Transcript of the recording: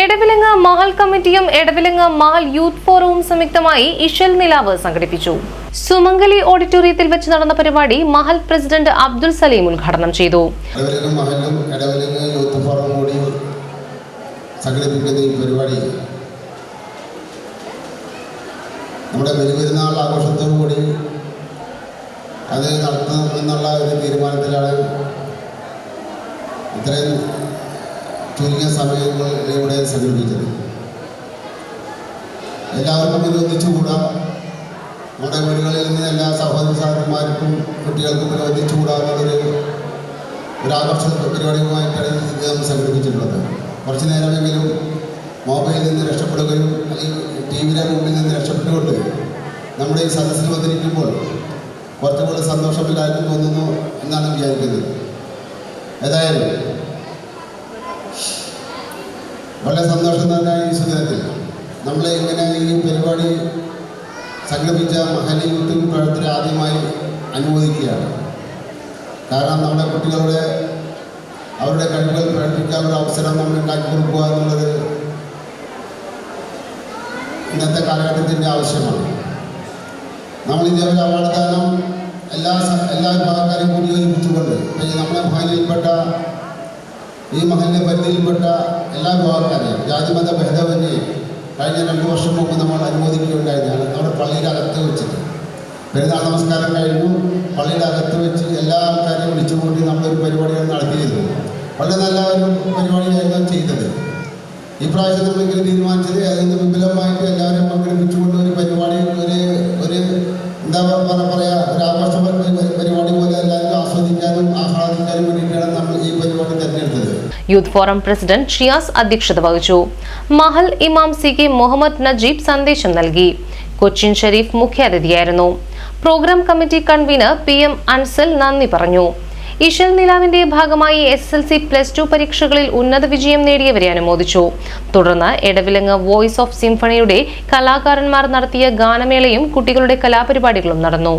എടവിലങ്ങ മഹൽ കമ്മിറ്റിയും എടവിലങ്ങ മഹൽ യൂത്ത് ഫോറവും സംയുക്തമായി ഇഷൽ നിലാവ് സംഘടിപ്പിച്ചു. സുമംഗലി ഓഡിറ്റോറിയത്തിൽ വെച്ച് നടന്ന പരിപാടി മഹൽ പ്രസിഡന്റ് അബ്ദുൽ സലീം ഉദ്ഘാടനം ചെയ്തു. സംഘടിപ്പിക്കുന്ന ഈ പരിപാടി നമ്മുടെ ബലിപെരുന്നാൾ ആഘോഷത്തോടു കൂടി അത് നടത്തണം ഒരു തീരുമാനത്തിലാണ് ഇത്രയും ചുരുങ്ങിയ സമയങ്ങളിലൂടെ സംഘടിപ്പിച്ചത്. എല്ലാവർക്കും ഇത് ഒന്നിച്ചുകൂടാം നമ്മുടെ വീടുകളിൽ നിന്ന് എല്ലാ സഹോദര സഹോദരന്മാർക്കും കുട്ടികൾക്കും ഇത് ഒന്നിച്ചുകൂടാമെന്നൊരു ഒരു ആഘോഷ പരിപാടിയുമായിട്ടാണ് ഇത് നമ്മൾ സംഘടിപ്പിച്ചിട്ടുള്ളത്. കുറച്ച് നേരമെങ്കിലും മൊബൈലിൽ നിന്ന് രക്ഷപ്പെടുകയും അല്ലെങ്കിൽ ടി വിയുടെ മുമ്പിൽ നിന്ന് രക്ഷപ്പെട്ടുകൊണ്ട് നമ്മുടെ ഈ സദസ്സിൽ വന്നിരിക്കുമ്പോൾ കുറച്ചുകൂടെ സന്തോഷം എല്ലാവർക്കും തോന്നുന്നു എന്നാണ് വിചാരിക്കുന്നത്. ഏതായാലും വളരെ സന്തോഷം തന്നെ ഈ സുദിനത്തിൽ. നമ്മളെ ഇങ്ങനെ ഈ പരിപാടി സംഘടിപ്പിച്ച മഹലി യൂത്തും പ്രവർത്തനം ആദ്യമായി അനുമോദിക്കുകയാണ്. കാരണം നമ്മുടെ കുട്ടികളുടെ അവരുടെ കഴിവുകൾ പ്രകടിപ്പിക്കാനുള്ള അവസരം നമ്മൾ ഉണ്ടാക്കി കൊടുക്കുക എന്നുള്ളത് ഇന്നത്തെ കാലഘട്ടത്തിന്റെ ആവശ്യമാണ്. നമ്മൾ ഇതേപോലെ അവാർഡ് എല്ലാ എല്ലാ വിഭാഗക്കാരെയും കൂടി യോജിപ്പിച്ചുകൊണ്ട് നമ്മളെ മഹലിൽപ്പെട്ട ഈ മഹലിന്റെ പരിധിയിൽപ്പെട്ട എല്ലാ വിഭാഗക്കാരെയും ജാതിമത ഭേദമന്യേ കഴിഞ്ഞ രണ്ട് വർഷം മുമ്പ് നമ്മൾ അനുമോദിക്കുകയുണ്ടായതാണ് നമ്മുടെ പള്ളിയുടെ അകത്ത് വെച്ചിട്ട്. പെരുന്നാൾ നമസ്കാരം കഴിഞ്ഞു. പള്ളിയുടെ അകത്ത് വെച്ച് എല്ലാ ആൾക്കാരെയും വിളിച്ചുകൂട്ടി നമ്മളൊരു പരിപാടികൾ നടത്തിയിരുന്നു വളരെ നല്ല ഒരു പരിപാടിയായിരുന്നു ചെയ്തത്. ഇപ്രാവശ്യം നമ്മളിങ്ങനെ തീരുമാനിച്ചത് അതിൽ നിന്ന് വിപുലമായിട്ട് എല്ലാവരും പങ്കെടുപ്പിച്ചുകൊണ്ട് ഒരു പരിപാടി ഒരു ഒരു എന്താ പറ- യൂത്ത് ഫോറം പ്രസിഡന്റ് ഷിയാസ് അധ്യക്ഷത വഹിച്ചു. മഹൽ ഇമാം സി കെ മുഹമ്മദ് നജീബ് സന്ദേശം നൽകി. Cochin Sharif മുഖ്യാതിഥിയായിരുന്നു. Programme committee convener P M Ansal നന്ദി പറഞ്ഞു. ഇഷൽ നിലാവിന്റെ ഭാഗമായി S L C plus two പരീക്ഷകളിൽ ഉന്നത വിജയം നേടിയവരെ അനുമോദിച്ചു. തുടർന്ന് എടവിലങ്ങ് വോയിസ് ഓഫ് സിംഫണിയുടെ കലാകാരന്മാർ നടത്തിയ ഗാനമേളയും കുട്ടികളുടെ കലാപരിപാടികളും നടന്നു.